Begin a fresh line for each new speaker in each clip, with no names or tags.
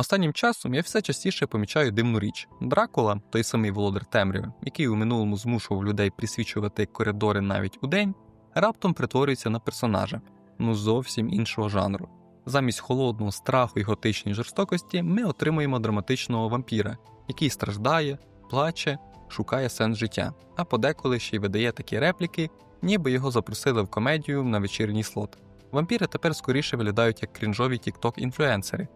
Останнім часом я все частіше помічаю дивну річ. Дракула, той самий володар темряви, який у минулому змушував людей присвічувати коридори навіть у день, раптом перетворюється на персонажа, ну зовсім іншого жанру. Замість холодного страху і готичної жорстокості ми отримуємо драматичного вампіра, який страждає, плаче, шукає сенс життя, а подеколи ще й видає такі репліки, ніби його запросили в комедію на вечірній слот. Вампіри тепер скоріше виглядають як крінжові тікток-інфлюенсери,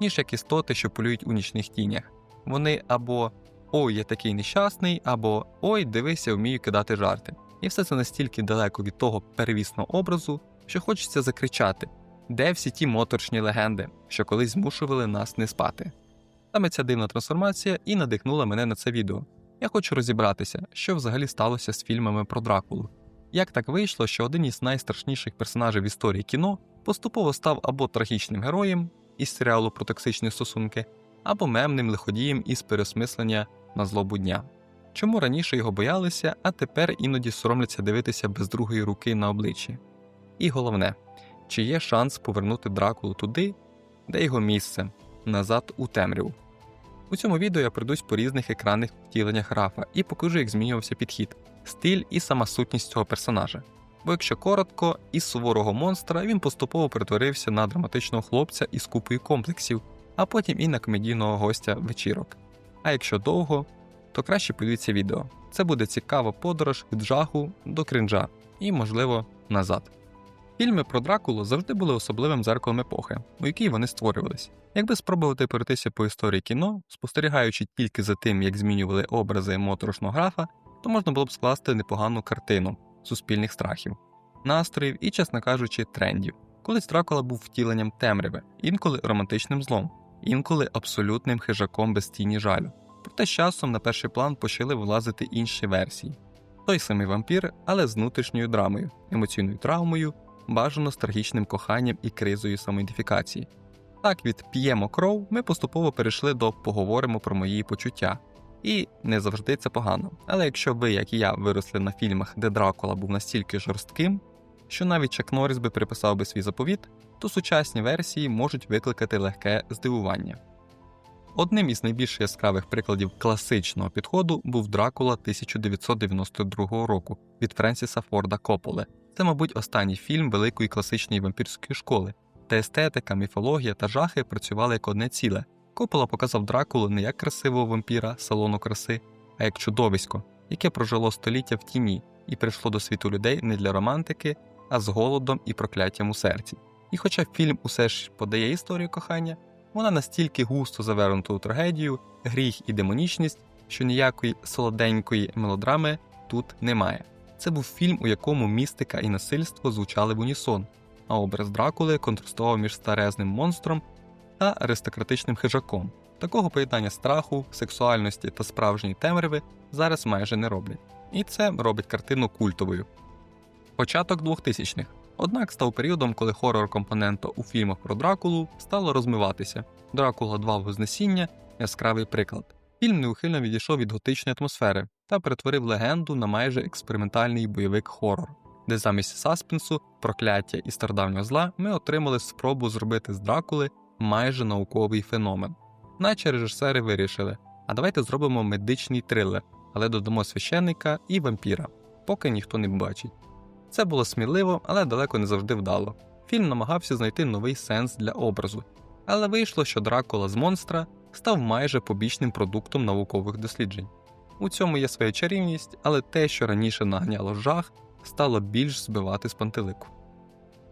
ніж як істоти, що полюють у нічних тінях. Вони або Ой, я такий нещасний, або Ой, дивися, вмію кидати жарти. І все це настільки далеко від того первісного образу, що хочеться закричати, де всі ті моторшні легенди, що колись змушували нас не спати. Саме ця дивна трансформація і надихнула мене на це відео. Я хочу розібратися, що взагалі сталося з фільмами про Дракулу. Як так вийшло, що один із найстрашніших персонажів в історії кіно поступово став або трагічним героєм із серіалу про токсичні стосунки, або мемним лиходієм із переосмислення на злобу дня. Чому раніше його боялися, а тепер іноді соромляться дивитися без другої руки на обличчі? І головне, чи є шанс повернути Дракулу туди, де його місце, назад у темряву? У цьому відео я пройдусь по різних екранних втіленнях Рафа і покажу, як змінювався підхід, стиль і сама сутність цього персонажа. Бо якщо коротко, із суворого монстра він поступово перетворився на драматичного хлопця із купою комплексів, а потім і на комедійного гостя вечірок. А якщо довго, то краще подивіться відео. Це буде цікава подорож від жаху до кринжа і, можливо, назад. Фільми про Дракулу завжди були особливим зеркалом епохи, у якій вони створювались. Якби спробувати перетися по історії кіно, спостерігаючи тільки за тим, як змінювали образи моторошного графа, то можна було б скласти непогану картину суспільних страхів, настроїв і, чесно кажучи, трендів. Колись Дракула був втіленням темряви, інколи романтичним злом, інколи абсолютним хижаком без тіні жалю. Проте з часом на перший план почали вилазити інші версії. Той самий вампір, але з внутрішньою драмою, емоційною травмою, бажано з трагічним коханням і кризою самоідентифікації. Так, від п'ємо кров ми поступово перейшли до поговоримо про мої почуття. І не завжди це погано. Але якщо ви, як і я, виросли на фільмах, де Дракула був настільки жорстким, що навіть Чак Норріс би приписав би свій заповіт, то сучасні версії можуть викликати легке здивування. Одним із найбільш яскравих прикладів класичного підходу був Дракула 1992 року від Френсіса Форда Копполи. Це, мабуть, останній фільм великої класичної вампірської школи, де естетика, міфологія та жахи працювали як одне ціле. Коппола показав Дракулу не як красивого вампіра салону краси, а як чудовисько, яке прожило століття в тіні і прийшло до світу людей не для романтики, а з голодом і прокляттям у серці. І хоча фільм усе ж подає історію кохання, вона настільки густо завернута у трагедію, гріх і демонічність, що ніякої солоденької мелодрами тут немає. Це був фільм, у якому містика і насильство звучали в унісон, а образ Дракули контрастував між старезним монстром та аристократичним хижаком. Такого поєднання страху, сексуальності та справжньої темряви зараз майже не роблять. І це робить картину культовою. Початок 2000-х. Однак став періодом, коли хорор компонента у фільмах про Дракулу стало розмиватися. Дракула 2 Вознесіння яскравий приклад. Фільм неухильно відійшов від готичної атмосфери та перетворив легенду на майже експериментальний бойовик хорор, де замість саспенсу, прокляття і стародавнього зла ми отримали спробу зробити з Дракули майже науковий феномен. Наче режисери вирішили, а давайте зробимо медичний трилер, але додамо священника і вампіра, поки ніхто не бачить. Це було сміливо, але далеко не завжди вдало. Фільм намагався знайти новий сенс для образу, але вийшло, що Дракула з монстра став майже побічним продуктом наукових досліджень. У цьому є своя чарівність, але те, що раніше наганяло жах, стало більш збивати з пантелику.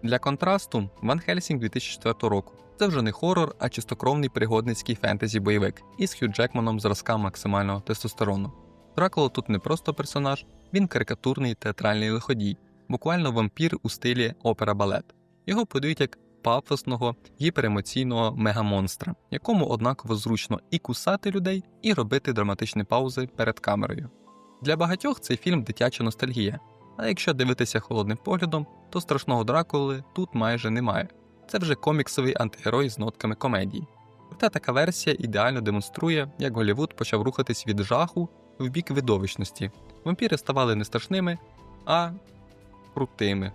Для контрасту Ван Хельсінг 2004 року це вже не хорор, а чистокровний пригодницький фентезі бойовик із Хью Джекманом зразка максимального тестостерону. Дракула тут не просто персонаж, він карикатурний театральний лиходій, буквально вампір у стилі опера балет. Його подають як пафосного, гіперемоційного мегамонстра, якому однаково зручно і кусати людей, і робити драматичні паузи перед камерою. Для багатьох цей фільм дитяча ностальгія, а якщо дивитися холодним поглядом, то страшного дракули тут майже немає. Це вже коміксовий антигерой з нотками комедії. Проте така версія ідеально демонструє, як Голівуд почав рухатись від жаху в бік видовищності. Вампіри ставали не страшними, а крутими.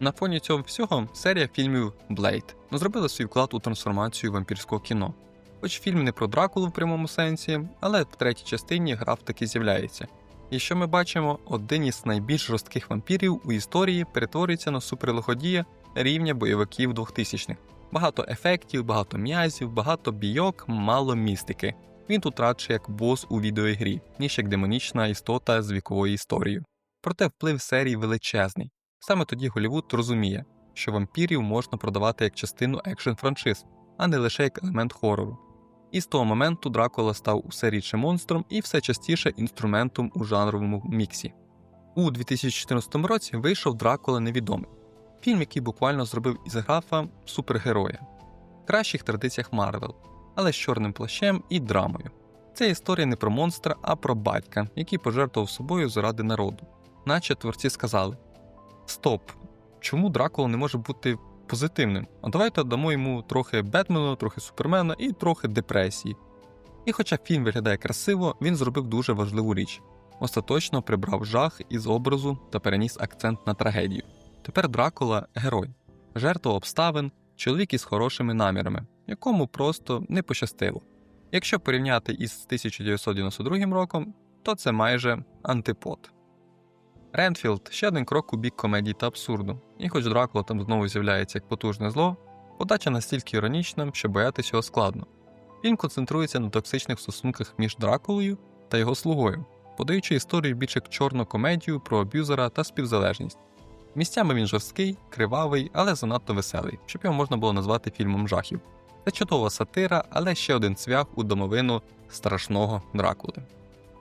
На фоні цього всього серія фільмів Блейд зробила свій вклад у трансформацію вампірського кіно. Хоч фільм не про Дракулу в прямому сенсі, але в третій частині граф таки з'являється. І що ми бачимо, один із найбільш жорстких вампірів у історії перетворюється на суперлиходія рівня бойовиків 2000-х. Багато ефектів, багато м'язів, багато бійок, мало містики. Він тут радше як бос у відеоігрі, ніж як демонічна істота з віковою історією. Проте вплив серії величезний. Саме тоді Голівуд розуміє, що вампірів можна продавати як частину екшн франшиз, а не лише як елемент хорору. І з того моменту Дракула став усе рідше монстром і все частіше інструментом у жанровому міксі. У 2014 році вийшов Дракула Невідомий, фільм, який буквально зробив із графа супергероя, в кращих традиціях Марвел, але з чорним плащем і драмою. Це історія не про монстра, а про батька, який пожертвував собою заради народу. Наче творці сказали: Стоп, чому Дракула не може бути позитивним? А давайте дамо йому трохи Бетмена, трохи Супермена і трохи депресії. І хоча фільм виглядає красиво, він зробив дуже важливу річ остаточно прибрав жах із образу та переніс акцент на трагедію. Тепер Дракула герой, жертва обставин, чоловік із хорошими намірами, якому просто не пощастило. Якщо порівняти із 1992 роком, то це майже антипод. Ренфілд ще один крок у бік комедії та абсурду, і хоч Дракула там знову з'являється як потужне зло, подача настільки іронічна, що боятися його складно. Фільм концентрується на токсичних стосунках між Дракулою та його слугою, подаючи історію більш як чорну комедію про аб'юзера та співзалежність. Місцями він жорсткий, кривавий, але занадто веселий, щоб його можна було назвати фільмом жахів. Це чудова сатира, але ще один цвях у домовину страшного Дракули.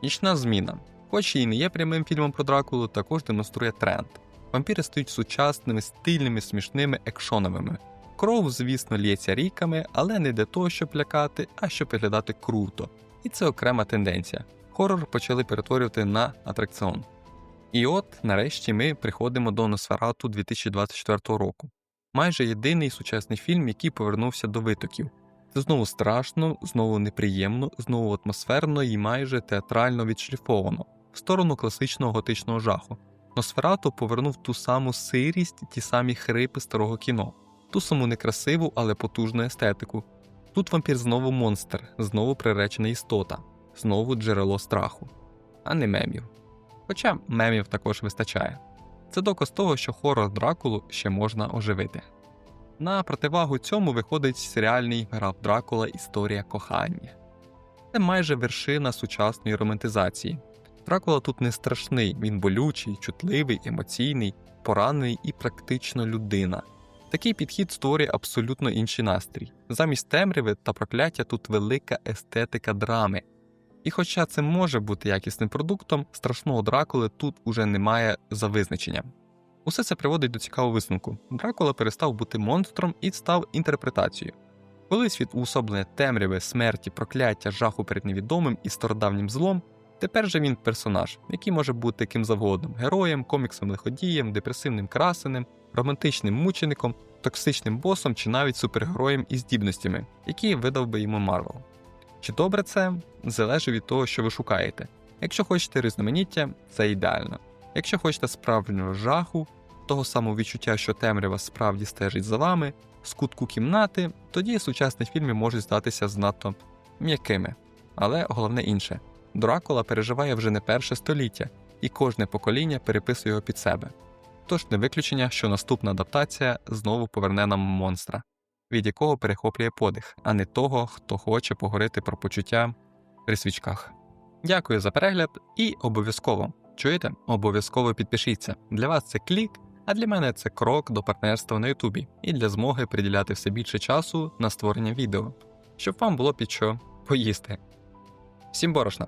Нічна зміна. Хоч і не є прямим фільмом про Дракулу, також демонструє тренд. Вампіри стають сучасними, стильними, смішними, екшоновими. Кров, звісно, лється ріками, але не для того, щоб лякати, а щоб виглядати круто. І це окрема тенденція. Хорор почали перетворювати на атракціон. І от, нарешті, ми приходимо до Носферату 2024 року. Майже єдиний сучасний фільм, який повернувся до витоків. Це знову страшно, знову неприємно, знову атмосферно і майже театрально відшліфовано в сторону класичного готичного жаху. Носферату повернув ту саму сирість, ті самі хрипи старого кіно, ту саму некрасиву, але потужну естетику. Тут вампір знову монстр, знову приречена істота, знову джерело страху, а не мемів. Хоча мемів також вистачає. Це доказ того, що хорор Дракулу ще можна оживити. На противагу цьому виходить серіальний граф Дракула Історія кохання. Це майже вершина сучасної романтизації. Дракула тут не страшний, він болючий, чутливий, емоційний, поранений і практично людина. Такий підхід створює абсолютно інший настрій. Замість темряви та прокляття тут велика естетика драми. І хоча це може бути якісним продуктом, страшного дракули тут уже немає за визначенням. Усе це приводить до цікавого висновку: Дракула перестав бути монстром і став інтерпретацією. Колись від уособлення темряви, смерті, прокляття, жаху перед невідомим і стародавнім злом, тепер же він персонаж, який може бути ким завгодно: героєм, коміксом лиходієм, депресивним красеним, романтичним мучеником, токсичним босом чи навіть супергероєм із здібностями, які видав би йому Марвел. Чи добре це залежить від того, що ви шукаєте. Якщо хочете різноманіття, це ідеально. Якщо хочете справжнього жаху, того самого відчуття, що темрява справді стежить за вами, з кімнати, тоді сучасні фільми можуть здатися знато м'якими. Але головне інше: Дракула переживає вже не перше століття, і кожне покоління переписує його під себе. Тож не виключення, що наступна адаптація знову поверне нам монстра, від якого перехоплює подих, а не того, хто хоче поговорити про почуття при свічках. Дякую за перегляд і обов'язково чуєте? Обов'язково підпишіться. Для вас це клік, а для мене це крок до партнерства на Ютубі і для змоги приділяти все більше часу на створення відео, щоб вам було під що поїсти. Всім борошна!